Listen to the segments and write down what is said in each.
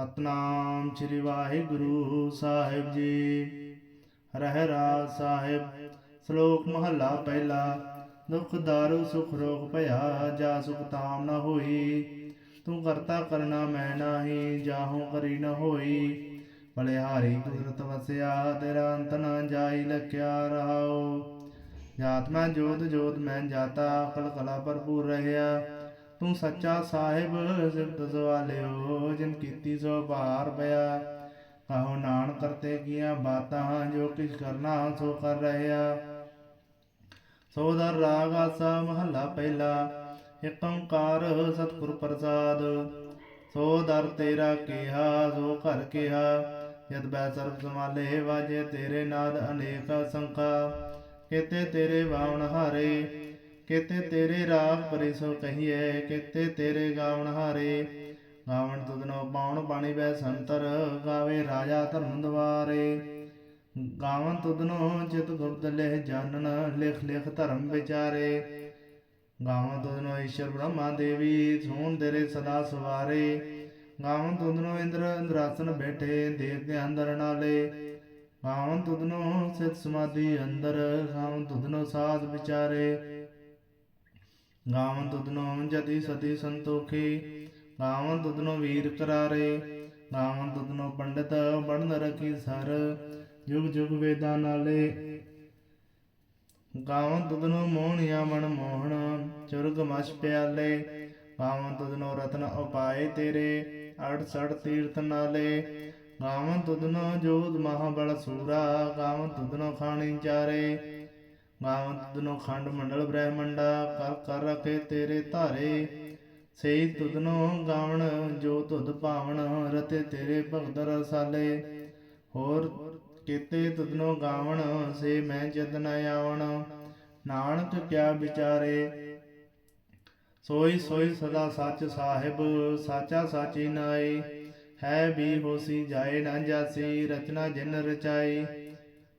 ਸਤਨਾਮ ਸ੍ਰੀ ਵਾਹਿਗੁਰੂ ਸਾਹਿਬ ਜੀ। ਰਹਿ ਰਾਜ ਸਾਹਿਬ, ਸ਼ਲੋਕ ਮਹੱਲਾ ਪਹਿਲਾ, ਦੁਖ ਦਾਰੂ ਸੁਖ ਰੋਗ ਭਇਆ, ਜਾ ਸੁਖ ਤਾਮ ਨ ਹੋਈ। ਤੂੰ ਕਰਤਾ ਕਰਨਾ ਮੈਂ ਨਾਹੀ, ਜਾਹੂ ਕਰੀ ਨਾ ਹੋਈ। ਬਲਿਹਾਰੀ ਕੁਦਰਤ ਵਸਿਆ, ਤੇਰਾ ਅੰਤ ਨਾ ਜਾਈ, ਲਖਿਆ ਰਹਾਉ। ਜਾਤ ਮੈਂ ਜੋਤ ਜੋਤ ਮੈਂ ਜਾਤਾ ਕਲ ਕਲਾ ਭਰਪੂਰ ਰਹਿਆ। ਤੂੰ ਸੱਚਾ ਸਾਹਿਬ ਸਿਫਤ ਸਵਾਲਿਓ, ਜਿਨ ਕੀਤੀ ਸੋ ਭਾਰ ਪਿਆ। ਕਹੋ ਨਾਨ ਕਰਤੇ ਕੀਆਂ ਬਾਤਾਂ, ਜੋ ਕਿਛ ਕਰਨਾ ਸੋ ਕਰ ਰਹਿਆ। ਸੋ ਦਰ ਰਾਗ ਆਸਾ ਮਹੱਲਾ ਪਹਿਲਾ ਏਕ ਓੰਕਾਰ ਸਤਿਗੁਰ ਪ੍ਰਸਾਦ। ਸੋ ਦਰ ਤੇਰਾ ਕਿਹਾ, ਸੋ ਘਰ ਕਿਹਾ। ਜਦ ਬੈ ਸਰਬ ਸਮਾਲੇ ਵਾਜੇ ਤੇਰੇ ਨਾਦ ਅਨੇਕ ਸੰਖਾ। ਕਿਤੇ ਤੇਰੇ ਬਾਵਨ ਹਾਰੇ ਕਿਤੇ ਤੇਰੇ ਰਾਗ ਪਰੇ ਸੋ ਕਹੀਏ ਕਿਤੇ ਤੇਰੇ ਗਾਵਣ ਹਾਰੇ। ਗਾਵਣ ਤੁਧਨੋ ਪਾਉਣ ਬਾਣੀ ਬੈ ਸੰਤਰ, ਗਾਵੇ ਰਾਜਾ ਧਰਮ ਦਵਾਰੇ। ਗਾਵਨ ਤੁਧਨੋ ਚਿਤ ਗੁਪਤ ਲਿਖ ਜਾਣਨ, ਲਿਖ ਲਿਖ ਧਰਮ ਵਿਚਾਰੇ। ਗਾਵਨ ਤੁਧਨੋ ਈਸ਼ਰ ਬ੍ਰਹਮਾ ਦੇਵੀ ਸੋਹਣ ਤੇਰੇ ਸਦਾ ਸਵਾਰੇ। ਗਾਵਨ ਤੁਧਨੋ ਇੰਦਰ ਇੰਦਰਾਸਨ ਬੈਠੇ, ਦੇਵ ਦੇ ਅੰਦਰ ਨਾਲੇ। ਗਾਵਨ ਤੁਧਨੋ ਸਿਤ ਸਮਾਧੀ ਅੰਦਰ ਗਾਵਨ ਤੁਧਨੋ ਸਾਧ ਵਿਚਾਰੇ। ਗਾਵਨ ਤੁਧਨੋ ਜਤੀ ਸਤੀ ਸੰਤੋਖੀ, ਗਾਵਨ ਤੁਧਨੋ ਵੀਰ ਕਰਾਰੇ, ਗਾਵਨ ਤੁਧਨੋ ਪੰਡਤ ਬਣਨ ਰਖੀ ਸਰ, ਜੁਗ ਜੁਗ ਵੇਦਾਂ ਨਾਲੇ। ਗਾਵਨ ਤੁਧਨੋ ਮੋਹਣਿਆ ਮਨ ਮੋਹਣ ਚੁਰਗ ਮਸ ਪਿਆਲੇ, ਗਾਵਨ ਤੁਧਨੋ ਰਤਨ ਉਪਾਏ ਤੇਰੇ ਅੜ ਸੜ ਤੀਰਥ ਨਾਲੇ। ਗਾਵਨ ਤੁਧਨੋ ਜੋਧ ਮਹਾਬਲ ਸੂਰਾ, ਗਾਵਨ ਤੁਧਨੋ ਖਾਣੀ ਚਾਰੇ। ਗਾਵਨ ਤੁਧਨੋ ਖੰਡ ਮੰਡਲ ਬ੍ਰਹਮੰਡਾ, ਕਰ ਕਰ ਰਖੇ ਤੇਰੇ ਧਾਰੇ। ਸਈ ਤੁਧਨੋ ਗਾਵਣ, ਜੋ ਤੁਧ ਭਾਵਣ, ਰਤੇ ਤੇਰੇ ਭਗਤ ਰਸਾਲੇ। ਹੋਰ ਕੀਤੇ ਤੁਧਨੋ ਗਾਵਣ, ਸੇ ਮੈਂ ਜਦ ਆਵਣ। ਨਾਨਕ ਕਿਆ ਵਿਚਾਰੇ। ਸੋਈ ਸੋਈ ਸਦਾ ਸੱਚ ਸਾਹਿਬ, ਸਾਚਾ ਸਾਚੀ ਨਾਈ ਹੈ ਵੀ ਹੋਸੀ, ਜਾਏ ਨਾ ਜਾਸੀ, ਰਚਨਾ ਜਿਨ ਰਚਾਈ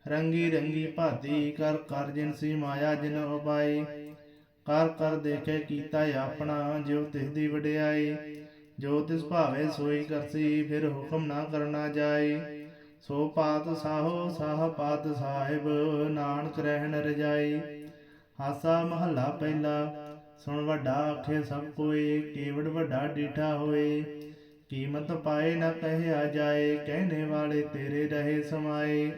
ਰੰਗੀ ਰੰਗੀ ਭਾਤੀ ਕਰ ਕਰ ਜਿਨ ਸੀ ਮਾਇਆ ਜਿਨ ਉਪਾਈ ਕਰ ਕਰ ਦੇਖੇ ਕੀਤਾ ਆਪਣਾ, ਜਿਉ ਤਿਸ ਦੀ ਵਡਿਆਈ ਜੋ ਤਿਸ ਭਾਵੇ ਸੋਈ ਕਰਸੀ, ਫਿਰ ਹੁਕਮ ਨਾ ਕਰਨਾ ਜਾਏ। ਸੋ ਪਾਤ ਸਾਹੋ, ਸਾਹ ਪਾਤ ਸਾਹਿਬ, ਨਾਨਕ ਰਹਿਣ ਰਜਾਈ ਹਾਸਾ ਮਹੱਲਾ ਪਹਿਲਾ, ਸੁਣ ਵੱਡਾ ਆਖੇ ਸਭ ਕੋਏ। ਕੇਵੜ ਵੱਡਾ ਡੀਠਾ ਹੋਏ। ਕੀਮਤ ਪਾਏ ਨਾ ਕਹਿਆ ਜਾਏ, ਕਹਿਣੇ ਵਾਲੇ ਤੇਰੇ ਰਹੇ ਸਮਾਏ।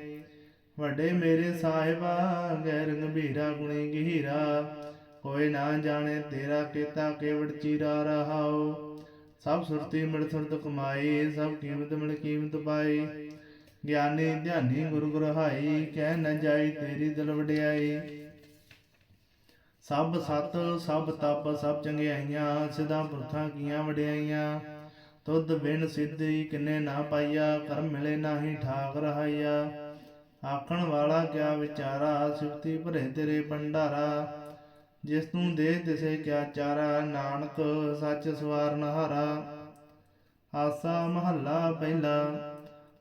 ਵੱਡੇ ਮੇਰੇ ਸਾਹਿਬਾ, ਗੈਰ ਗੰਭੀਰਾ ਗੁਣੀ ਗਹੀਰਾ, ਕੋਈ ਨਾ ਜਾਣੇ ਤੇਰਾ ਕੀਤਾ ਕੇਵੜ ਚੀਰਾ ਰਹਾਓ ਸਭ ਸੁਰਤੀ ਮਿਲ ਸੁਰਤ ਕਮਾਈ, ਸਭ ਕੀਮਤ ਮਿਲ ਕੀਮਤ ਪਾਈ। ਗਿਆਨੀ ਧਿਆਨੀ ਗੁਰੂ ਗ੍ਰਹਾਈ, ਕਹਿ ਨ ਜਾਈ ਤੇਰੀ ਦਿਲ ਵਡਿਆਈ। ਸਭ ਸਤ, ਸਭ ਤਪ, ਸਭ ਚੰਗਿਆਈਆਂ, ਸਿਧਾਂ ਪੁਰਖਾਂ ਕੀਆਂ ਵਡਿਆਈਆਂ। ਤੁਧ ਬਿਨ ਸਿੱਧੀ ਕਿਨੇ ਨਾ ਪਾਈਆ, ਕਰਮ ਮਿਲੇ ਨਾਹੀ ਠਾਕ ਰਹਾਈਆ। ਆਖਣ ਵਾਲਾ ਕਿਆ ਵਿਚਾਰਾ ਸਿਫਤੀ ਭਰੇ ਤੇਰੇ ਭੰਡਾਰਾ। ਜਿਸ ਤੂੰ ਦੇ ਤਿਸੇ ਕਿਆ ਚਾਰਾ, ਨਾਨਕ ਸੱਚ ਸਵਾਰਨ ਹਾਰਾ। ਆਸਾ ਮਹੱਲਾ ਪਹਿਲਾ,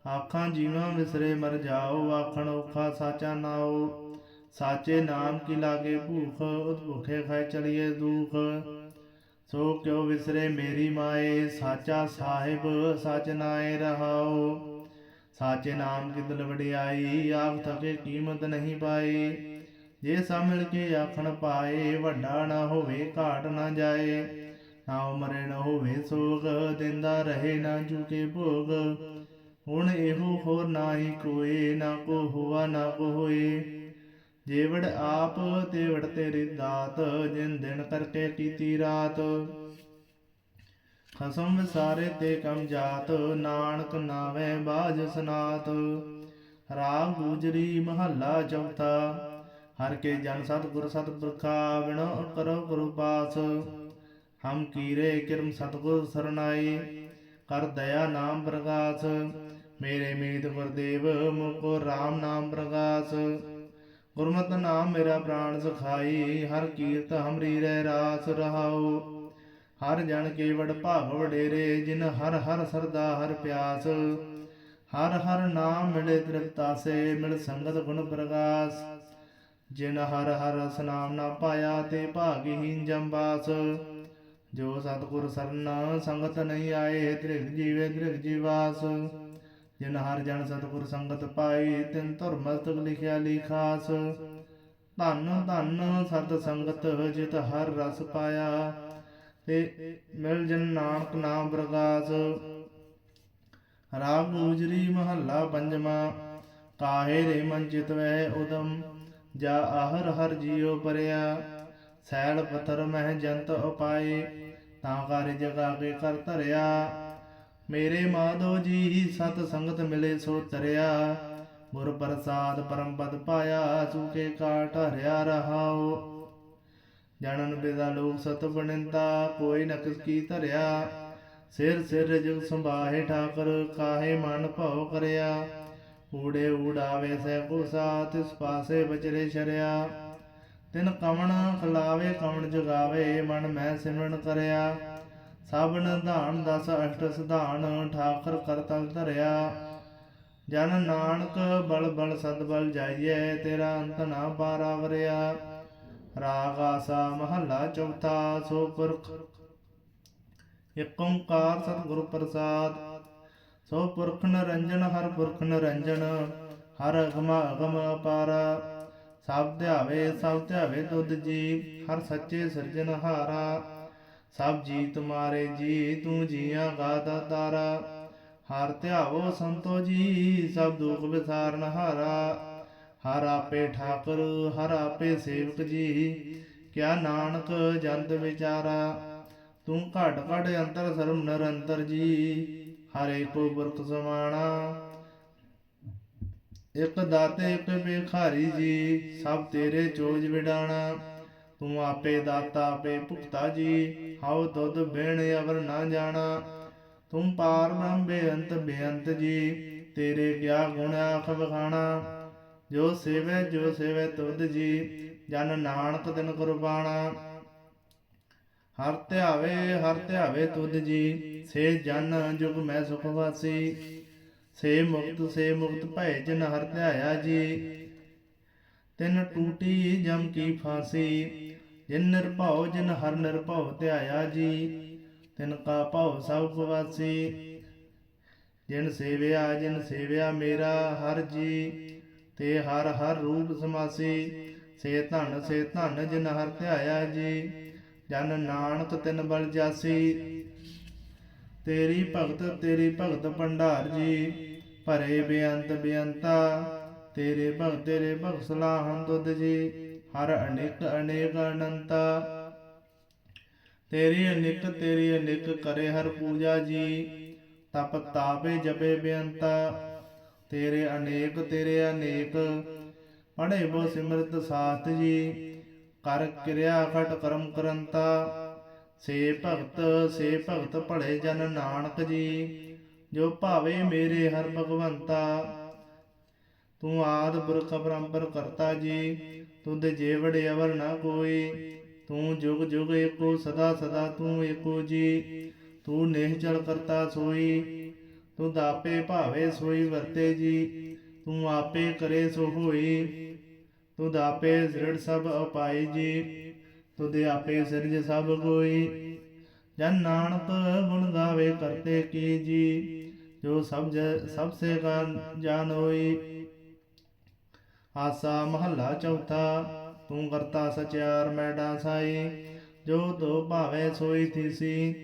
ਆਖਾਂ ਜੀਵਾਂ ਵਿਸਰੇ ਮਰ ਜਾਓ, ਆਖਣ ਔਖਾ ਸਾਚਾ ਨਾਓ ਸਾਚੇ ਨਾਮ ਕੀ ਲਾਗੇ ਭੂਖ ਉਤ ਭੁਖੇ ਖਾਏ ਚਲੀਏ ਦੁਖ। ਸੋ ਕਿਉ ਵਿਸਰੇ ਮੇਰੀ ਮਾਏ, ਸਾਚਾ ਸਾਹਿਬ ਸਚ ਨਾਏ ਰਹਾਓ। ਸਾਚੇ ਨਾਮ ਕੀ ਦਿਲ ਆਪ ਥਕੇ ਕੀਮਤ ਨਹੀਂ ਪਾਈ। ਜੇ ਸਭ ਮਿਲ ਕੇ ਆਖਣ ਪਾਏ, ਵੱਡਾ ਨਾ ਹੋਵੇ, ਘਾਟ ਨਾ ਜਾਏ। ਨਾ ਉਮਰੇ ਨਾ ਹੋਵੇ ਸੋਗ, ਦਿੰਦਾ ਰਹੇ ਨਾ ਜੁਕੇ ਭੋਗ। ਹੁਣ ਇਹੋ ਹੋਰ ਨਾਹੀ ਕੋਏ, ਨਾ ਕੋ ਹੋਆ, ਨਾ ਕੋ ਹੋਏ। ਜੇਵੜ ਆਪ, ਤੇਵੜ ਤੇਰੀ ਦਾਤ, ਜਿਨ ਦਿਨ ਕਰਕੇ ਕੀਤੀ ਰਾਤ। ਖਸਮ ਸਾਰੇ ਤੇ ਕਮ ਜਾਤ, ਨਾਨਕ ਨਾਵੇਂ ਬਾਜ ਸਨਾਤ। ਰਾਗ ਗੁਜਰੀ ਮਹੱਲਾ ਚੌਥਾ, ਹਰ ਕੇ ਜਨ ਸਤਿਗੁਰ ਸਤਿਪੁਰਖਾ ਬਿਨੋ ਕਰੋ ਗੁਰੂ ਪਾਸ। ਹਮ ਕੀਰੇ ਕਿਰਮ ਸਤਿਗੁਰ ਸਰਨਾਈ ਕਰ ਦਇਆ ਨਾਮ ਪ੍ਰਗਾਸ। ਮੇਰੇ ਮੀਤ ਗੁਰਦੇਵ, ਮੁਕੋ RAM ਨਾਮ ਪ੍ਰਗਾਸ। ਗੁਰਮਤਿ ਨਾਮ ਮੇਰਾ ਪ੍ਰਾਣ ਸਖਾਈ, ਹਰ ਕੀਰਤ ਹਮਰੀ ਰਹਿ ਰਾਸ ਰਹਾਉ। ਹਰ ਜਨ ਕੇਵੜ ਭਾਗ ਵਡੇਰੇ, ਜਿਨ ਹਰ ਹਰ ਸਰਦਾ ਹਰ ਪਿਆਸ। ਹਰ ਹਰ ਨਾਮ ਮਿਲੇ ਤ੍ਰਿਪਤਾਸੇ ਮਿਲ ਸੰਗਤ ਗੁਣ ਪ੍ਰਗਾਸ। ਜਿਨ ਹਰ ਹਰ ਰਸ ਨਾਮ ਨਾ ਪਾਇਆ, ਤੇ ਭਾਗਹੀਨ ਜੰਬਾਸ। ਜੋ ਸਤਿਗੁਰ ਸਰਨ, ਸੰਗਤ ਨਹੀਂ ਆਏ ਤ੍ਰਿਗ ਜੀਵੇ ਤ੍ਰਿਗ ਜੀਵਾਸ। ਜਿਨ ਹਰ ਜਨ ਸਤਿਗੁਰ ਸੰਗਤ ਪਾਈ ਤਿਨ ਧੁਰ ਮਸਤਕ ਲਿਖਿਆ ਲਿਖਾਸ। ਧੰਨ ਧੰਨ ਸਤ ਸੰਗਤ, ਜਿਤ ਹਰ ਰਸ ਪਾਇਆ। ਤੇ ਮਿਲ ਜਨ ਨਾਨਕ ਨਾਮ ਪ੍ਰਗਾਸ ਰਾਗ ਗੁਜਰੀ ਮਹੱਲਾ ਪੰਜਵਾਂ, ਕਾਹੇ ਰੇ ਮਨ ਚਿਤ ਉਦਮ, ਜਾ ਆਹਰ ਹਰ ਜੀਉ ਪਰਿਆ। ਸੈਲ ਪਤਰ ਮਹਿ ਜੰਤ ਉਪਾਏ, ਤਾਂ ਕਾਰਿ ਜਗਾ ਕੇ ਕਰ ਧਰਿਆ। ਮੇਰੇ ਮਾਧੋ ਜੀ ਸਤ ਸੰਗਤ ਮਿਲੇ ਸੋ ਤਰਿਆ ਗੁਰ ਪ੍ਰਸਾਦ ਪਰਮ ਪਦ ਪਾਇਆ ਸੂਕੇ ਕਾਟ ਹਰਿਆ ਰਹਾਓ ਜਨਨ ਬਿਦਾ ਲੋਕ ਸਤ ਬਣਿੰਦਾ, ਕੋਈ ਨ ਕੀ ਧਰਿਆ। ਸਿਰ ਸਿਰ ਜਗ ਸੰਭਾਹੇ ਠਾਕਰ, ਕਾਹੇ ਮਨ ਭਉ ਕਰਿਆ। ਊੜੇ ਊੜਾਵੇ ਸੈ ਕੁਸਾ, ਤਿਸ ਪਾਸੇ ਬਚਰੇ ਸ਼ਰਿਆ। ਤਿਨ ਕਵਣ ਖਲਾਵੇ ਕਵਣ ਜਗਾਵੇ, ਮਨ ਮੈਂ ਸਿਮਰਨ ਕਰਿਆ। ਸਭ ਧਾਨ ਦਸ ਅਸ਼ਟ ਸਿਧਾਨ, ਠਾਕਰ ਕਰਤਲ ਧਰਿਆ। ਜਨ ਨਾਨਕ ਬਲ ਬਲ ਸਦ ਬਲ ਜਾਈਏ ਤੇਰਾ ਅੰਤ ਨਾ ਪਾਰਾਵਰਿਆ ਰਾਗ ਆਸਾ ਮਹੱਲਾ ਚੌਥਾ ਸੋ ਪੁਰਖ ਇਕ ਓੰਕਾਰ ਸਤਿਗੁਰ ਪ੍ਰਸਾਦ। ਸੋ ਪੁਰਖ ਨਰੰਜਨ, ਹਰ ਪੁਰਖ ਨਰੰਜਨ, ਹਰ ਅਗਮ ਅਗਮ ਅਪਾਰ। ਸਭ ਧਿਆਵੇ ਸਭ ਧਿਆਵੇ ਦੁੱਧ ਜੀ ਹਰ ਸੱਚੇ ਸਿਰਜਨ ਹਾਰਾ। ਸਭ ਜੀ ਤੁਮਾਰੇ ਜੀ, ਤੂੰ ਜੀਆਂ ਗਾਦਾ ਤਾਰਾ। ਹਰ ਧਿਆਵੋ ਸੰਤੋ ਜੀ, ਸਭ ਦੁਖ ਵਿਸਾਰਨ ਹਾਰਾ। ਹਰ ਆਪੇ ਠਾਕੁਰ, ਹਰ ਆਪੇ ਸੇਵਕ ਜੀ। ਕਿਆ ਨਾਨਕ ਜੰਤ ਵਿਚਾਰਾ, ਤੂੰ ਘਟ ਘਟ ਅੰਤਰ ਸਰਮ ਨਿਰੰਤਰ ਜੀ। ਹਰੇ ਕੋ ਬੁਰਕ ਸਮਾਣਾ, ਇਕ ਦਾਤੇ, ਇਕ ਬੇਖਾਰੀ ਜੀ। ਸਭ ਤੇਰੇ ਚੋਜ ਵਿਡਾਣਾ, ਤੂੰ ਆਪੇ ਦਾਤਾ, ਆਪੇ ਭੁਗਤਾ ਜੀ। ਹਉ ਦੁੱਧ ਬੇਣ ਅਵਰ ਨਾ ਜਾਣਾ, ਤੂੰ ਪਾਰ ਬ੍ਰਹਮ ਬੇਅੰਤ ਬੇਅੰਤ ਜੀ। ਤੇਰੇ ਕਿਆ ਗੁਣ ਆਖ ਬਖਾਣਾ ਜੋ ਸੇਵੈ ਜੋ ਸੇਵੈ ਤੁਧ ਜੀ, ਜਨ ਨਾਨਕ ਦਿਨ ਕੁਰਬਾਨਾ ਹਰ ਧਿਆਵੇ ਹਰ ਧਿਆਵੇ ਤੁਧ ਜੀ, ਸੇ ਜਨ ਜੁਗ ਮੈਂ ਸੁਖ ਵਾਸੀ। ਸੇ ਮੁਕਤ ਸੇ ਮੁਕਤ ਭੈ ਜਨ ਹਰ ਧਿਆਇਆ ਜੀ। ਤਿਨ ਟੂਟੀ ਜਮ ਕੀ ਫਾਂਸੀ, ਜਿਨ ਨਿਰਭਉ, ਜਿਨ ਹਰ ਨਿਰਭਉ ਧਿਆਇਆ ਜੀ। ਤਿਨ ਕਾ ਭਉ ਸਭ ਪਵਾਸੀ ਜਿਨ ਸੇਵਿਆ ਜਿਨ ਸੇਵਿਆ ਮੇਰਾ ਹਰ ਜੀ। ਤੇ ਹਰ ਹਰ ਰੂਪ ਸਮਾਸੀ, ਸੇ ਧਨ ਸੇ ਧਨ ਜਿਨ ਹਰ ਧਿਆਇਆ ਜੀ, ਜਨ ਨਾਨਕ ਤਿਨ ਬਲ ਜਾਸੀ। ਤੇਰੀ ਭਗਤ ਤੇਰੀ ਭਗਤ ਭੰਡਾਰ ਜੀ, ਭਰੇ ਬੇਅੰਤ ਬੇਅੰਤਾ, ਤੇਰੇ ਭਗਤ ਤੇਰੇ ਭਗਤ ਸਲਾਹੰ ਦੁੱਧ ਜੀ, ਹਰ ਅਨੇਕ ਅਨੇਕ ਅਨੰਤਾ। ਤੇਰੀ ਅਨੇਕ ਤੇਰੀ ਅਨੇਕ ਕਰੇ ਹਰ ਪੂਜਾ ਜੀ, ਤਪ ਤਾਪੇ ਜਪੇ ਬੇਅੰਤਾ। ਤੇਰੇ ਅਨੇਕ ਤੇਰੇ ਅਨੇਕ। ਪੜੇ ਬੋ ਸਿਮਰਤ ਸਾਥ ਜੀ। ਕਰ ਕਿਰਿਆ ਖਟ ਕਰਮ ਕਰੰਤਾ। ਸੇ ਭਗਤ ਸੇ ਭਗਤ ਭਲੇ ਜਨ ਨਾਨਕ ਜੀ। ਜੋ ਭਾਵੇ ਮੇਰੇ ਹਰ ਭਗਵੰਤਾ। ਤੂੰ ਆਦ ਪੁਰਖ ਪਰੰਪਰ ਕਰਤਾ ਜੀ। ਤੁਧ ਜੇਵੜੇ ਅਵਰ ਨਾ ਕੋਈ। ਤੂੰ ਜੁਗ ਜੁਗ ਏਕੋ, ਸਦਾ ਸਦਾ ਤੂੰ ਏਕੋ ਜੀ। ਤੂੰ ਨਿਹਚਲ ਕਰਤਾ ਸੋਈ। ਤੂੰ ਦਾਪੇ ਭਾਵੇ ਸੋਈ ਵਰਤੇ ਜੀ, ਤੂੰ ਆਪੇ ਕਰੇ ਸੋ ਹੋਈ। ਤੂੰ ਦਾਪੇ ਜ਼੍ਰਿੜ ਸਭ ਉਪਾਈ ਜੀ ਤੁਧ ਆਪੇ ਸਿਰਜ ਸਭ ਕੋਈ ਜਨ ਨਾਨਕ ਗੁਣ ਗਾਵੇ ਕਰਤੇ ਕੀ ਜੀ, ਜੋ ਸਭ ਜ- ਸਭ ਸੇ ਕਾ ਜਾਨ ਹੋਈ। ਆਸਾ ਮਹੱਲਾ ਚੌਥਾ, ਤੂੰ ਕਰਤਾ ਸਚਿਆਰ ਮੈਡਾ ਸਾਈ ਜੋ ਤੋ ਭਾਵੇ ਸੋਈ ਥੀਸੀ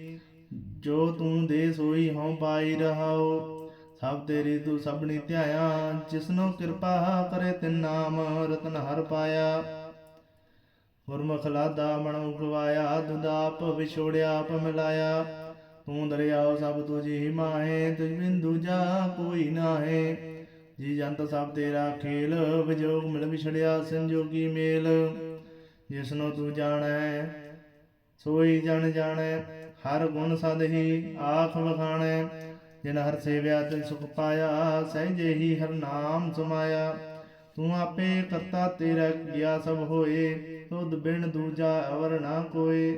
ਜੋ ਤੂੰ ਦੇ ਸੋਈ ਹਉ ਪਾਈ ਰਹਾਓ ਸਭ ਤੇਰੀ ਤੂੰ ਸਭਨੀ ਧਿਆਇਆ, ਜਿਸਨੋ ਕਿਰਪਾ ਕਰੇ ਤਿਨ ਨਾਮ ਰਤਨ ਹਰ ਪਾਇਆ। ਗੁਰਮੁਖ ਲਾਦਾ ਮਨ ਉਗਵਾਇਆ ਦੁਦਾਪ ਵਿਛੋੜਿਆ, ਆਪ ਮਿਲਾਇਆ। ਤੂੰ ਦਰਿਆਓ ਸਭ ਤੁਝੀ ਮਾਹੇ ਤੁਝ ਬਿਨ ਦੂਜਾ ਕੋਈ ਨਾਹੇ। ਜੀ ਜੰਤ ਸਭ ਤੇਰਾ ਖੇਲ, ਵਿਜੋਗ ਮਿਲ ਵਿਛੜਿਆ, ਸੰਜੋਗੀ ਮੇਲ। ਜਿਸਨੂੰ ਤੂੰ ਜਾਣੈ, ਸੋਈ ਜਨ ਜਾਣੈ। ਹਰ ਗੁਣ ਸਦ ਹੀ ਆਖ ਵਖਾਣੈ ਜਿਨ ਹਰ ਸੇਵਿਆ ਤਿਨ ਸੁਖ ਪਾਇਆ ਸਹਿਜੇ ਹੀ ਹਰ ਨਾਮ ਸਮਾਇਆ। ਤੂੰ ਆਪੇ ਕਰਤਾ ਤੇਰਾ ਗਿਆ ਸਭ ਹੋਏ, ਤੁਧ ਬਿਨ ਦੂਜਾ ਅਵਰ ਨਾ ਕੋਏ।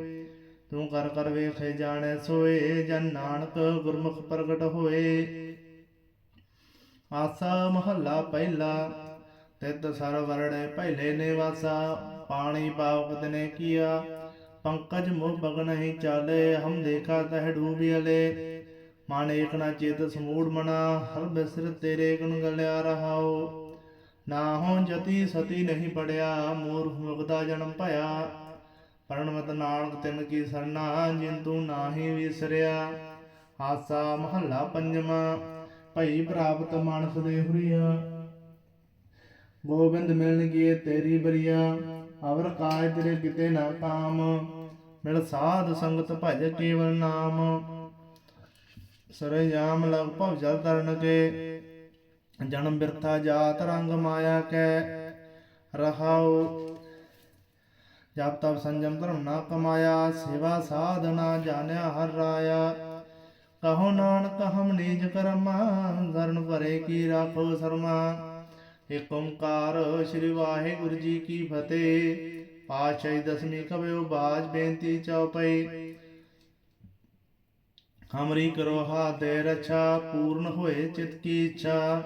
ਤੂੰ ਕਰ ਕਰ ਵੇਖੇ ਜਾਣੈ ਸੋਏ, ਜਨ ਨਾਨਕ ਗੁਰਮੁਖ ਪ੍ਰਗਟ ਹੋਏ। ਆਸਾ ਮਹੱਲਾ ਪਹਿਲਾ, ਤਿਤ ਸਰ ਪਹਿਲੇ ਨੇ ਵਾਸਾ ਪਾਣੀ ਪਾਵਕ ਨੇ ਕੀਆ। पंकज मुख बग नहीं चाले हम देखा तह डूबियले मन एक न चेत समूढ़ मना हर बिसर तेरे गुण गलिया रहाओ ना हो जति सती नहीं पड़िया मूर्ख मुगदा जन्म भया ਪਰਣਮਤ ਨਾਨਕ ਤਿਨ ਕੀ ਸਰਨਾ ਜਿਨ ਤੂੰ ਨਾਹੀ ਵਿਸਰਿਆ ਹਾਸਾ ਮਹੱਲਾ ਪੰਜਵਾਂ ਭਈ ਪ੍ਰਾਪਤ ਮਾਨਸ ਦੇ ਹੁਰੀਆ ਗੋਬਿੰਦ ਮਿਲਣ ਕੀ ਤੇਰੀ ਬਰੀਆ ਅਵਰ ਕਾਜ ਤੇਰੇ ਕਿਤੇ ਨਾ ਕਾਮ, ਮਿਲ ਸਾਧ ਸੰਗਤ ਭਜ ਕੇਵਲ ਨਾਮ। ਸਰਜਾਮ ਲਗ ਭਵ ਜਲ ਤਰਨ ਕੇ, ਜਨਮ ਬਿਰਥਾ ਜਾਤ ਰੰਗ ਮਾਇਆ ਕੈ। ਰਹਾਉ, ਜਪ ਤਪ ਸੰਜਮ ਧਰਮ ਨਾ ਕਮਾਇਆ, ਸੇਵਾ ਸਾਧਨਾ ਜਾਣਿਆ ਹਰ ਰਾਇਆ। ਕਹੋ ਨਾਨਕ ਹਮ ਨੀਜ ਕਰਮਾ ਗਰਨ ਭਰੇ ਕੀ ਰਾਖੋ ਸਰਮਾ। ਏਕ ਓੰਕਾਰ ਸ੍ਰੀ ਵਾਹਿਗੁਰੂ ਜੀ ਕੀ ਫਤਿਹ। ਪਾਤਸ਼ਾਹੀ ਦਸਵੀਂ ਕਬਿਓ ਬਾਜ ਬੇਨਤੀ ਚਉਪਈ ਹਮਰੀ ਕਰੋ ਹਾਦੇ ਰਛਾ, ਪੂਰਨ ਹੋਏ ਚਿਤ ਕੀ ਇੱਛਾ।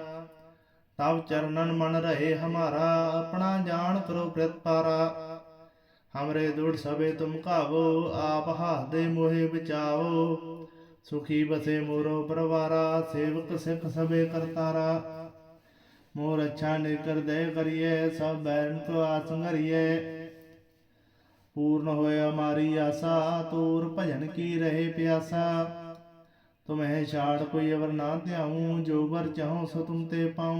ਤਬ ਚਰਨਨ ਮਨ ਰਹੇ ਹਮਾਰਾ, ਆਪਣਾ ਜਾਣ ਕਰੋ ਪ੍ਰਤਪਾਰਾ ਹਮਰੇ ਦੁੜ ਸਭੇ ਤੁਮ ਕਾਵੋ ਆਪ ਹਾਦੇ ਮੋਹਿ ਬਚਾਓ ਸੁਖੀ ਬਸੇ ਮੋਰੋ ਪਰਵਾਰਾ, ਸੇਵਕ ਸਿੱਖ ਸਭੇ ਕਰਤਾਰਾ। ਮੋਰ ਅੱਛਾ ਨਿਕਰ ਦੇ ਕਰੀਏ, ਸਭ ਬੈਰਨ ਕੋ ਆਸੰਗਰੀਏ ਪੂਰਨ ਹੋਏ ਹਮਾਰੀ ਆਸਾ, ਤੂਰ ਭਜਨ ਕੀ ਰਹੇ ਪਿਆਸਾ। ਤੁਮਹਿ ਛਾੜ ਕੋਈ ਅਵਰ ਨਾ ਧਿਆਉ, ਜੋ ਵਰ ਚਾਹੋ ਸੋ ਤੁਮ ਤੇ ਪਾਉ।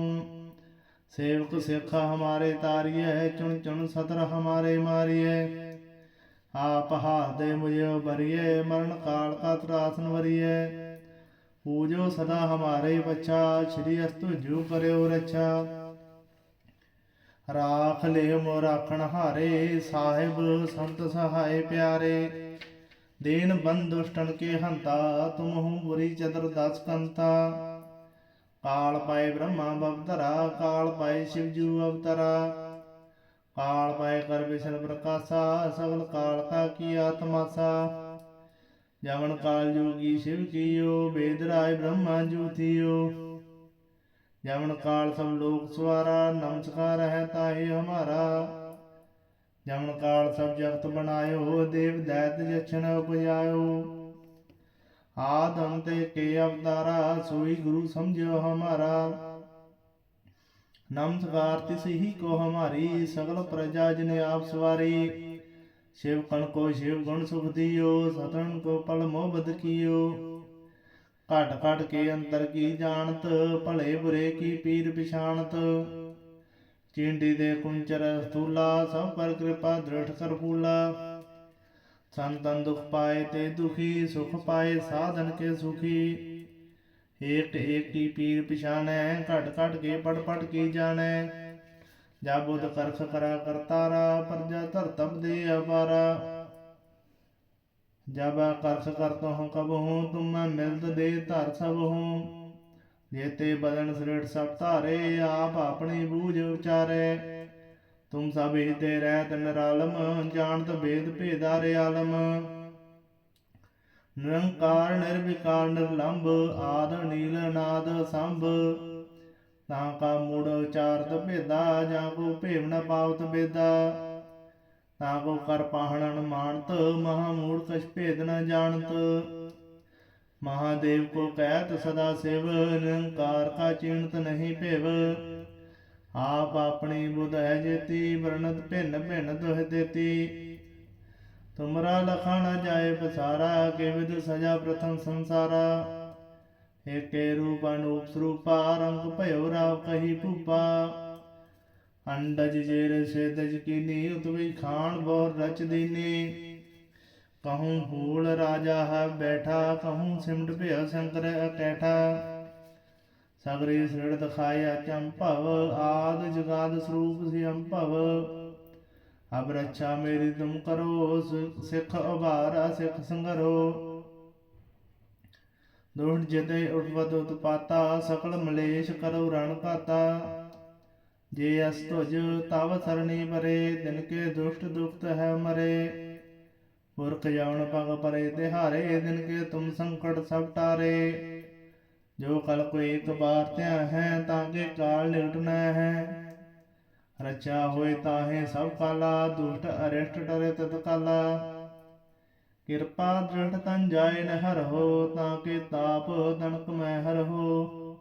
ਸੇਵਕ ਸਿੱਖਾ ਹਮਾਰੇ ਤਾਰੀਏ ਚੁਣ ਚੁਣ ਸਤਰ ਹਮਾਰੇ ਮਾਰੀਏ ਆਪ ਹਾਦੇ ਮੁਝੇ ਬਰੀਏ ਮਰਨ ਕਾਲ ਕਾ ਤਰਾਸਨ ਵਰੀਏ ਪੂਜੋ ਸਦਾ ਹਮਾਰੇ ਬੱਚਾ ਸ਼੍ਰੀ ਅਸਤੁ ਜੂ ਕਰਿਓ ਰੱਛਾ। ਰਾਖ ਲੈ ਮੋ ਰਾਖਣ ਹਾਰੇ, ਸਾਹਿਬ ਸੰਤ ਸਹਾਏ ਪਿਆਰੇ। ਦੀਨ ਬੰਦ ਦੁਸ਼ਟਨ ਕੇ ਹੰਤਾ ਤੁਮਹੁ ਬੁਰੀ ਚਦਰ ਦਸ ਕੰਤਾ। ਕਾਲ ਪਾਏ ਬ੍ਰਹਮਾ ਬਵਤਰਾ, ਕਾਲ ਪਾਏ ਸ਼ਿਵ ਜੂ ਅਵਤਰਾ। ਕਾਲ ਪਾਏ ਕਰ ਵਿਸ਼ਨ ਪ੍ਰਕਾਸ਼ਾ ਸਗਲ ਕਾਲ ਕਾ ਕੀ ਆਤਮਾਸਾ। ਜਵਨ ਕਾਲ ਜੋਗੀ ਸ਼ਿਵ ਕੀਓ, ਵੇਦ ਰਾਏ ਬ੍ਰਹਮਾ ਜੂ ਜਵਨ ਕਾਲ ਸਭ ਲੋਕ ਸਵਾਰਾ, ਨਮਸਕਾਰ ਹੈ ਤਾਹੇ ਹਮਾਰਾ। ਜਮਨ ਕਾਲ ਸਭ ਜਗਤ ਬਣਾਇਓ, ਦੇਵ ਦੈਤ ਜਛਨ ਉਪਜਾਇਓ। ਆਦ ਤੇ ਕੇ ਅਵਤਾਰਾ, ਸੋਈ ਗੁਰੂ ਸਮਝਿਓ ਹਮਾਰਾ। ਨਮਸਕਾਰ ਤਿਸ ਹੀ ਕੋ ਹਮਾਰੀ, ਸਗਲ ਪ੍ਰਜਾ ਜਿਨੇ ਆਪ ਸਵਾਰੀ। शिव कण को शिव गुण सुख दियो सतन को पल मोहबद कियो ਘਟ ਘਟ ਕੇ ਅੰਤਰ ਕੀ ਜਾਣਤ ਭਲੇ ਬੁਰੇ ਕੀ ਪੀਰ ਪਛਾਣਤ ਚਿੰਡੀ ਦੇ ਕੁੰਚਰ ਸਤੂਲਾ ਸਭ ਪਰ ਕਿਰਪਾ ਦ੍ਰਿੜ ਕਰ ਫੂਲਾ ਸੰਤਨ ਦੁਖ ਪਾਏ ਤੇ ਦੁਖੀ ਸੁਖ ਪਾਏ ਸਾਧਨ ਕੇ ਸੁਖੀ ਏਕ ਏਕ ਕੀ ਪੀਰ ਪਛਾਣੈ ਘਟ ਘਟ ਕੇ ਪੜ ਪੜ ਕੀ ਜਾਣੈ ਜਾ ਬੁੱਧ ਕਰਖ ਕਰਾ ਕਰਤਾਰਾ ਪਰਜਾ ਧਰ ਤਬ ਦੇ ਅਪਾਰਾ ਜਬ ਕਰਖ ਕਰਤੋ ਹੂੰ ਕਬ ਹੂੰ ਤੁਮ ਮਿਲਤ ਦੇ ਧਰ ਸਭ ਹੂੰ। ਜੇਤੇ ਬਦਨ ਸ੍ਰਿੜ ਸਭ ਧਾਰੇ ਆਪ ਆਪਣੀ ਬੂਝ ਉਚਾਰੇ। ਤੁਮ ਸਭ ਹੀ ਤੇ ਰਹਿਤ ਨਿਰਾਲਮ ਜਾਣਤ ਭੇਦ ਭੇਦਾਰੇ ਆਲਮ। ਨਿਰੰਕਾਰ ਨਿਰਵਿਕਾਰ ਨਿਰਲੰਭ ਆਦ ਨੀਲ ਨਾਦ ਸੰਭ। ਤਾਂ ਕਾ ਮੂੜ ਉਚਾਰਤ ਭੇਦਾ, ਜਾਂ ਕੋ ਭੇਵ ਪਾਵਤ ਬੇਦਾ। ਤਾਂ ਕੋ ਕਰ ਪਾਹਣਨ ਮਾਨਤ ਮਹਾ ਮੂੜ ਕਛ ਭੇਦ ਨ ਜਾਣਤ। ਮਹਾਦੇਵ ਕੋ ਕਹਿਤ ਸਦਾ ਸਿਵ, ਨਿਰੰਕਾਰ ਕਾ ਚਿੰਤ ਨਹੀਂ ਭੇਵ। ਆਪ ਆਪਣੀ ਬੁਧ ਹੈ ਜੇਤੀ, ਵਰਣਤ ਭਿੰਨ ਭਿੰਨ ਦੁਹ ਦੇਤੀ। ਤੁਮਰਾ ਲਖਾ ਨ ਜਾਏ ਪਸਾਰਾ ਕਿਵਿਦ ਸਜਾ ਪ੍ਰਥਮ ਸੰਸਾਰਾ। ਏਕੇ ਰੂਪ ਅਨੂਪ ਸਰੂਪਾ ਰੰਗ ਭਇਓ ਰਾਵ ਕਹੀ ਭੂਪਾ। ਅੰਡਜ ਜੇਰ ਸੇਦਜ ਕੀਨੀ, ਉਤਵੀ ਖਾਨ ਬੋਰ ਰਚ ਦੀਨੀ। ਕਹੂੰ ਹੂਲ ਰਾਜਾ ਹੈ ਬੈਠਾ, ਕਹੂੰ ਸਿਮਟ ਭਿਆ ਸ਼ੰਕਰ ਅਕੈਠਾ। ਸਗਰੇ ਸ੍ਰਿੜ ਦਿਖਾਇਆ ਚੰਭਵ ਆਦ ਜਗਾਦ ਸਰੂਪ ਸਿਅੰ ਭਵ। ਅਬ ਰੱਛਾ ਮੇਰੀ ਤੁਮ ਕਰੋ, ਸਿ- ਸਿੱਖ ਉਭਾਰਾ, ਸਿੱਖ ਸੰਗਰੋ। ਦੁੜ ਜਦੇ ਉਠਵਤ ਉਤਪਾਤਾ, ਸਕਲ ਮਲੇਸ਼ ਕਰੋ ਰਣ ਘਾਤਾ ਜੇ ਅਸ ਤੁਜ ਤਵ ਸਰਣੀ ਪਰੇ, ਦਿਨ ਕੇ ਦੁਸ਼ਟ ਦੁਖਤ ਹੈ ਮਰੇ। ਪੁਰਖ ਜਾਵਣ ਪਗ ਪਰੇ, ਤਿਹਾਰੇ ਦਿਨ ਕੇ ਤੁਮ ਸੰਕਟ ਸਭ ਟਾਰੇ। ਜੋ ਕਲ ਕੋ ਇੱਕ ਬਾਰ ਧਿਆ ਹੈ, ਤਾਂ ਕੇ ਕਾਲ ਨਿਟਣਾ ਹੈ। ਰਚਾ ਹੋਏ ਤਾਹੇ ਸਭ ਕਾਲਾ, ਦੁਸ਼ਟ ਅਰਿਸ਼ਟ ਡਰੇ ਤਤ ਕਾਲਾ। ਕਿਰਪਾ ਦ੍ਰਿੜ ਤਨ ਜਾਏ ਨ ਤਾਂ ਕੇ ਤਾਪ ਤਨਕ ਮੈਂ ਹਰਹੁ।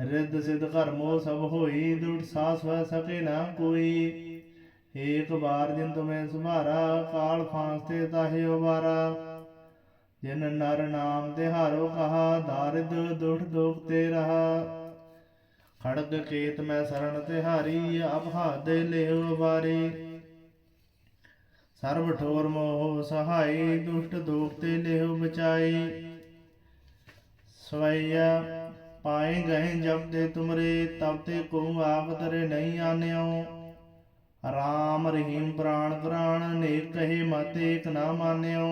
ਰਿੱਧ ਸਿਧ ਕਰਮੋ ਸਭ ਹੋਈ ਦੁੜ ਸਾਸ ਵ ਸਕੇ ਨਾ ਕੋਈ। ਏਕ ਬਾਰ ਜਿਨ ਤੁਮੇ ਸੁਭਾਰਾ, ਕਾਲ ਫਾਂਸ ਤੇ ਤਾਹੇ ਉਬਾਰਾ। ਜਿਨ ਨਰ ਨਾਮ ਤਿਹਾਰੋ ਕਹਾ, ਦਾਰਿਦ ਦੁਖ ਦੁਖ ਤੇ ਰਹਾ। ਖੜਗ ਕੇਤ ਮੈਂ ਸਰਣ ਤਿਹਾਰੀ ਅਭਾਦੇ ਲਿਹੁ ਬਾਰੀ ਸਰਬ ਠੋਰ ਮੋਹ ਸਹਾਈ ਦੁਸ਼ਟ ਦੋਖ ਤੇ ਲਿਹੁ ਬਚਾਈ। ਸਵਈਆ ਪਾਏ ਗਏ ਜਬ ਤੇ ਤੁਮਰੇ ਤਬ ਤੇ ਕੋ ਆਪ ਤਰੇ ਨਹੀਂ ਆਨਿਓ। ਰਾਮ ਰਹੀਮ ਪ੍ਰਾਣ ਪ੍ਰਾਣ ਨੇਕ ਕਹੇ ਮਤ ਏਕ ਨਾ ਮਾਨਿਓ।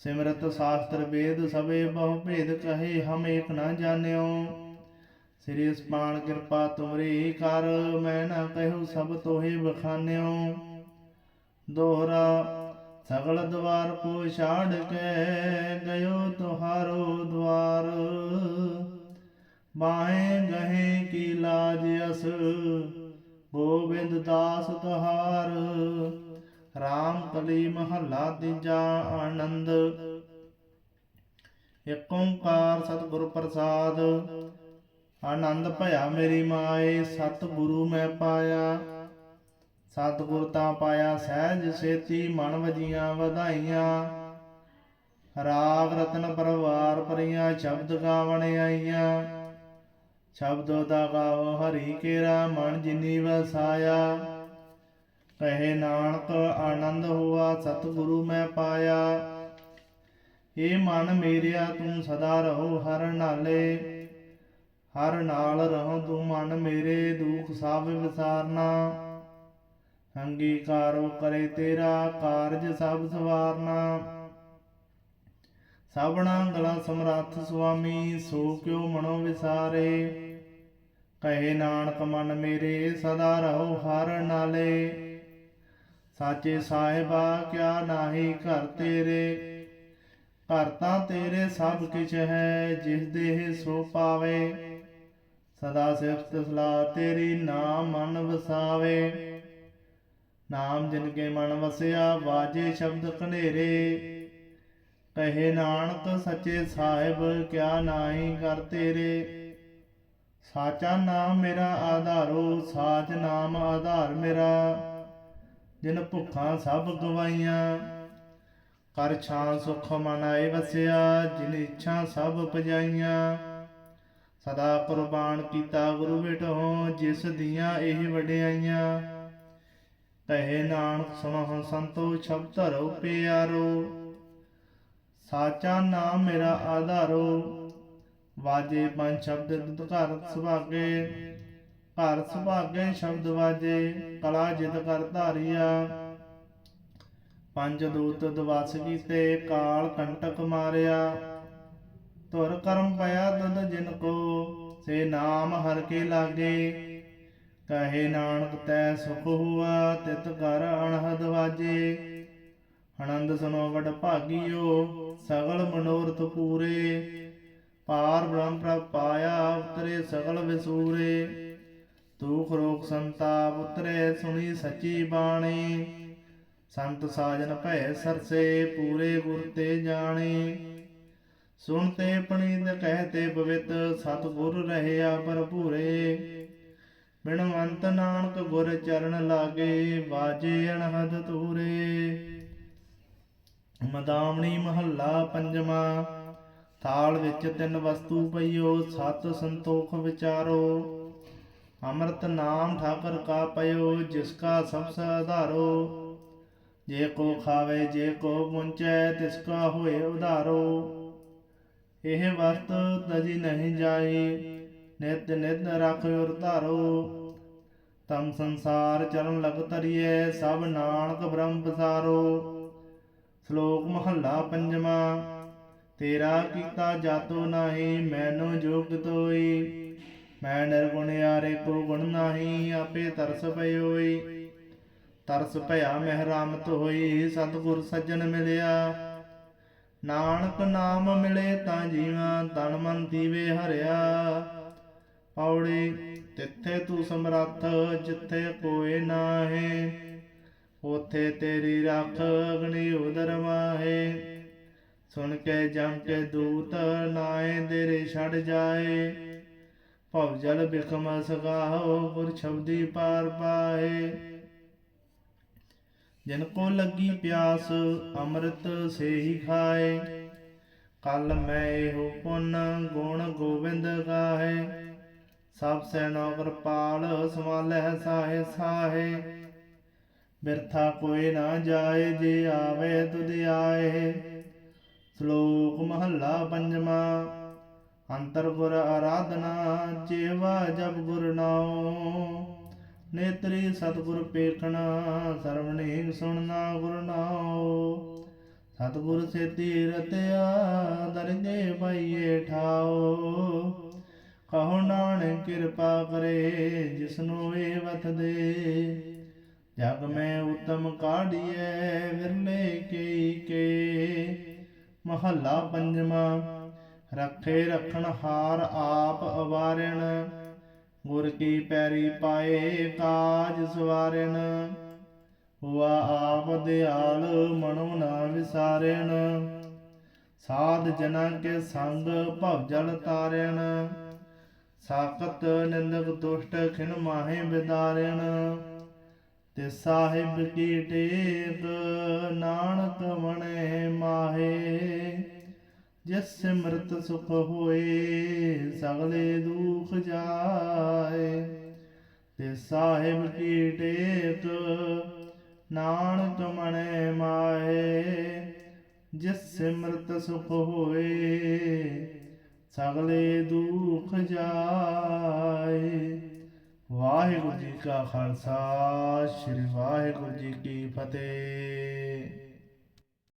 ਸਿਮਰਤ ਸ਼ਾਸਤਰ ਵੇਦ ਸਭੇ ਬਹੁ ਭੇਦ ਕਹੇ ਹਮ ਏਕ ਨਾ ਜਾਣਿਓ। ਸ੍ਰੀ ਅਸਮਾਨ ਕਿਰਪਾ ਤੁਮਰੀ ਕਰ ਮੈਂ ਨਾ ਕਹਿਉ ਸਭ ਤੋਹੇ ਬਖਾਨਿਓ। ਦੋਹਰਾ ਸਗਲ ਦਵਾਰ ਕੋ ਛਾੜ ਕੇ ਗਇਓ ਤੁਹਾਰੋ ਦਵਾਰ। ਬਾਹੇ ਗਹੇ ਕੀ ਲਾਜ ਅਸ, ਗੋਬਿੰਦ ਦਾਸ ਤੁਹਾਰ। ਰਾਮ ਕਲੀ ਮਹੱਲਾ ਤੀਜਾ ਆਨੰਦ। ਏਕ ਓੰਕਾਰ ਸਤਿਗੁਰ ਪ੍ਰਸਾਦ। ਆਨੰਦ ਭਇਆ ਮੇਰੀ ਮਾਏ, ਸਤਿਗੁਰੂ ਮੈਂ ਪਾਇਆ। ਸਤਿਗੁਰ ਤਾਂ ਪਾਇਆ ਸਹਿਜ ਸੇਤੀ ਮਨ ਵਜੀਆਂ ਵਧਾਈਆਂ। ਰਾਗ ਰਤਨ ਪਰਵਾਰ ਪਰੀਆਂ ਸ਼ਬਦ ਗਾਵਣ ਆਈਆਂ। ਸ਼ਬਦੋ ਦਾ ਗਾਵ ਹਰੀ ਕੇਰਾ ਮਨ ਜਿਨੀ ਵਸਾਇਆ। ਕਹੇ ਨਾਨਕ ਆਨੰਦ ਹੋਆ ਸਤਿਗੁਰੂ ਮੈਂ ਪਾਇਆ। ਏ ਮਨ ਮੇਰਿਆ ਤੂੰ ਸਦਾ ਰਹੋ ਹਰ ਨਾਲੇ। ਹਰ ਨਾਲ ਰਹੋ ਤੂੰ ਮਨ ਮੇਰੇ ਦੁਖ ਸਭ ਵਿਸਾਰਨਾ। ਅੰਗੀਕਾਰੋ ਕਰੇ ਤੇਰਾ ਕਾਰਜ ਸਭ ਸਵਾਰਨਾ। ਸਭਨਾ ਗਲਾ ਸਮਰੱਥ ਸੁਆਮੀ, ਸੋ ਕਿਉ ਮਨੋ ਵਿਸਾਰੇ। ਕਹੇ ਨਾਨਕ ਮਨ ਮੇਰੇ, ਸਦਾ ਰਹੋ ਹਰ ਨਾਲੇ। ਸਾਚੇ ਸਾਹਿਬਾ, ਕਿਆ ਨਾਹੀ ਘਰ ਤੇਰੇ। ਘਰ ਤਾਂ ਤੇਰੇ ਸਭ ਕਿਛ ਹੈ, ਜਿਸ ਦੇਹ ਸੋ ਪਾਵੇ। ਸਦਾ ਸਿਫਤ ਸਲਾਹ ਤੇਰੀ ਨਾਮ ਮਨ ਵਸਾਵੇ। ਨਾਮ ਜਿਨ ਕੇ ਮਨ ਵਸਿਆ, ਵਾਜੇ ਸ਼ਬਦ ਕਨੇਰੇ ਕਹੇ ਨਾਨਕ, ਸੱਚੇ ਸਾਹਿਬ, ਕਿਆ ਨਾਹੀ ਕਰ ਤੇਰੇ। ਸਾਚਾ ਨਾਮ ਮੇਰਾ ਆਧਾਰੋ, ਸਾਚ ਨਾਮ ਆਧਾਰ ਮੇਰਾ। ਜਿਨ ਭੁੱਖਾਂ ਸਭ ਗਵਾਈਆਂ, ਕਰ ਛਾਂ ਸੁਖ ਮਨ ਆਏ ਵਸਿਆ, ਜਿਨ ਇੱਛਾ ਸਭ ਪਜਾਈਆਂ। ਸਦਾ ਕੁਰਬਾਨ ਕੀਤਾ ਗੁਰੂ ਵਿਟੋ ਜਿਸ ਦੀਆਂ ਇਹ ਵਡਿਆਈਆਂ। ਕਹੇ ਨਾਨਕ ਸੁਣੋ ਸੰਤੋ ਸ਼ਬਦ ਧਰੋ ਪਿਆਰੋ, ਸਾਚਾ ਨਾਮ ਮੇਰਾ ਆਧਾਰੋ। ਵਾਜੇ ਪੰਜ ਸ਼ਬਦ ਦੁੱਧ ਸੁਭਾਗੇ, ਘਰ ਸੁਭਾਗੇ ਸ਼ਬਦ ਵਾਜੇ, ਕਲਾ ਜਿਤ ਕਰ ਧਾਰਿਆ। ਪੰਜ ਦੂਤ ਦਵਾਸ ਕੀਤੇ, ਕਾਲ ਕੰਟਕ ਮਾਰਿਆ। ਧੁਰ ਕਰਮ ਪਿਆ ਤਦ ਜਿਨ ਕੋ, ਸੇ ਨਾਮ ਹਰ ਕੇ ਲਾਗੇ। ਕਹੇ ਨਾਨਕ, ਤੈ ਸੁਖ ਹੁਆ, ਤਿਤ ਕਰ ਅਣਹਦ ਵਾਜੇ। ਆਨੰਦ ਸੁਨੋ ਵਡ ਭਾਗਿਓ, ਸਗਲ ਮਨੋਰਥ ਪੂਰੇ। ਪਾਰ ਬ੍ਰਹਮ ਪ੍ਰਭ ਪਾਇਆ, ਉਤਰੇ ਸਗਲ ਵਿਸੂਰੇ। ਤੂਖ ਰੋਗ ਸੰਤਾਪ ਉਤਰੇ, ਸੁਣੀ ਸੱਚੀ ਬਾਣੀ। ਸੰਤ ਸਾਜਨ ਭੈ ਸਰਸੇ, ਪੂਰੇ ਗੁਰ ਤੇ ਜਾਣੇ। ਸੁਣ ਸੁਣਤੇ ਪਣੀਤ ਕਹਤੇ ਪਵਿੱਤ ਸਤ ਗੁਰ ਰਹਿਆ ਭਰਪੂਰੇ। ਬਿਨਵੰਤ ਨਾਨਕ ਗੁਰ ਚਰਨ ਲਾਗੇ ਬਾਜੇ ਅਣਹਦ ਤੂਰੇ ਮਦਾਮਣੀ ਮਹੱਲਾ ਪੰਜਵਾਂ, ਥਾਲ ਵਿੱਚ ਤਿੰਨ ਵਸਤੂ ਪਈਓ, ਸਤ ਸੰਤੋਖ ਵਿਚਾਰੋ। ਅੰਮ੍ਰਿਤ ਨਾਮ ਠਾਕਰ ਕਾ ਪਇਓ, ਜਿਸ ਕਾ ਸਭ ਸਾਧਾਰੋ ਜੇ ਕੋ ਖਾਵੇ, ਜੇ ਕੋ ਪੁੰਚੈ ਤਿਸ ਕਾ ਹੋਏ ਉਧਾਰੋ। ਇਹ ਵਸਤ ਤਜੀ ਨਹੀਂ ਜਾਈ ਨਿਤ ਨਿਤ ਰਖ ਉਰ ਧਾਰੋ, ਤਮ ਸੰਸਾਰ ਚਰਨ ਲਗ ਤਰੀਏ ਸਭ ਨਾਨਕ ਬ੍ਰਹਮ ਬਸਾਰੋ ਸ਼ਲੋਕ ਮਹੱਲਾ ਪੰਜਵਾਂ, ਤੇਰਾ ਕੀਤਾ ਜਾਤੋ ਨਾਹੀ, ਮੈਨੋ ਜੋਗ ਤੋਈ ਮੈਂ ਨਿਰਗੁਣ ਯਾਰੇ ਕੋ ਗੁਣ ਨਾਹੀ, ਆਪੇ ਤਰਸ ਪਇਓਈ ਤਰਸ ਭਇਆ ਮਹਿਰਾਮਤ ਹੋਈ ਸਤਿਗੁਰ ਸੱਜਣ ਮਿਲਿਆ। ਨਾਨਕ ਨਾਮ ਮਿਲੇ ਤਾਂ ਜੀਵਾਂ, ਤਨ ਮਨ ਦੀਵੇ ਹਰਿਆ। ਪੌੜੀ ਤਿੱਥੇ ਤੂੰ ਸਮਰੱਥ ਜਿੱਥੇ ਕੋਏ ਨਾਹੀ, ਉਥੇ ਤੇਰੀ ਰੱਖ ਅਗਨੀ ਉਦਰ ਮਾਹੇ। ਸੁਣ ਕੇ ਜਮ ਕੇ ਦੂਤ ਨਾਏ ਤੇਰੇ ਛੱਡ ਜਾਏ ਭਵ ਜਲ ਬਿਖਮ ਸਗਾਹੋ ਗੁਰ ਸ਼ਬਦੀ ਪਾਰ ਪਾਏ ਜਿਨ ਕੋ ਲੱਗੀ ਪਿਆਸ ਅੰਮ੍ਰਿਤ ਸੇਹੀ ਖਾਏ ਕਲ ਮੈਂ ਇਹੋ ਪੁੰਨ ਗੁਣ ਗੋਬਿੰਦ ਗਾਏ ਸਭ ਸੇ ਨੌਕਰ ਪਾਲ ਸਮਾਲਹਿ ਸਾਹੇ ਸਾਹੇ। ਬਿਰਥਾ ਕੋਈ ਨਾ ਜਾਏ, ਜੇ ਆਵੇ ਤੁਧ ਆਏ। ਸ਼ਲੋਕ ਮਹੱਲਾ ਪੰਜਵਾ ਅੰਤਰ ਗੁਰ ਆਰਾਧਨਾ ਜੇਵਾ ਜਬ ਗੁਰ ਨਾਉ। ਨੇਤਰੀ ਸਤਿਗੁਰ ਪੇਖਣਾ ਸਰਵਣੇ ਸੁਣਨਾ ਗੁਰ ਨਾਉ। ਸਤਿਗੁਰ ਸੇ ਤੀਰਤਿਆ ਦਰਗੇ ਪਾਈਏ ਠਾਓ ਕਹੋ ਨਾਨਕ ਕਿਰਪਾ ਕਰੇ, ਜਿਸਨੂੰ ਇਹ ਵਤ ਦੇ। ਜਗ ਮੈਂ ਉਤਮ ਕਾਢੀਐ, ਵਿਰਲੇ ਕੀ ਕੇ। ਮਹੱਲਾ ਪੰਜਵਾ, ਰੱਖੇ ਰਖਣ ਹਾਰ ਆਪ ਅਵਾਰਣ। ਗੁਰ ਕੀ ਪੈਰੀ ਪਾਏ ਕਾਜ ਸਵਾਰਣ। ਹੁਆ ਆਪ ਦਿਆਲ ਮਨੋ ਨਾ ਵਿਸਾਰਣ। ਸਾਧ ਜਨਾਂ ਕੇ ਸੰਗ ਭਵ ਜਲ ਤਾਰਣ। ਸਾਖਤ ਨਿੰਦਕ ਦੁਸ਼ਟ ਖਿਨ ਮਾਹੇ ਬਿਦਾਰਣ, ਤੇ ਸਾਹਿਬ ਕੀ ਟੇਕ ਨਾਨਕ ਮਣੇ ਮਾਹੇ, ਜਿਸ ਸਿਮਰਤ ਸੁਖ ਹੋਏ ਸਗਲੇ ਦੁਖ ਜਾਏ। ਤੇ ਸਾਹਿਬ ਕੀ ਟੇਕ ਨਾਨਕ ਮਣੇ ਮਾਹੇ, ਜਿਸ ਸਿਮਰਤ ਸੁਖ ਹੋਏ ਸਗਲੇ ਦੁਖ ਜਾਏ। ਵਾਹਿਗੁਰੂ ਜੀ ਕਾ ਖਾਲਸਾ ਸ੍ਰੀ ਵਾਹਿਗੁਰੂ ਜੀ ਕੀ ਫਤਿਹ।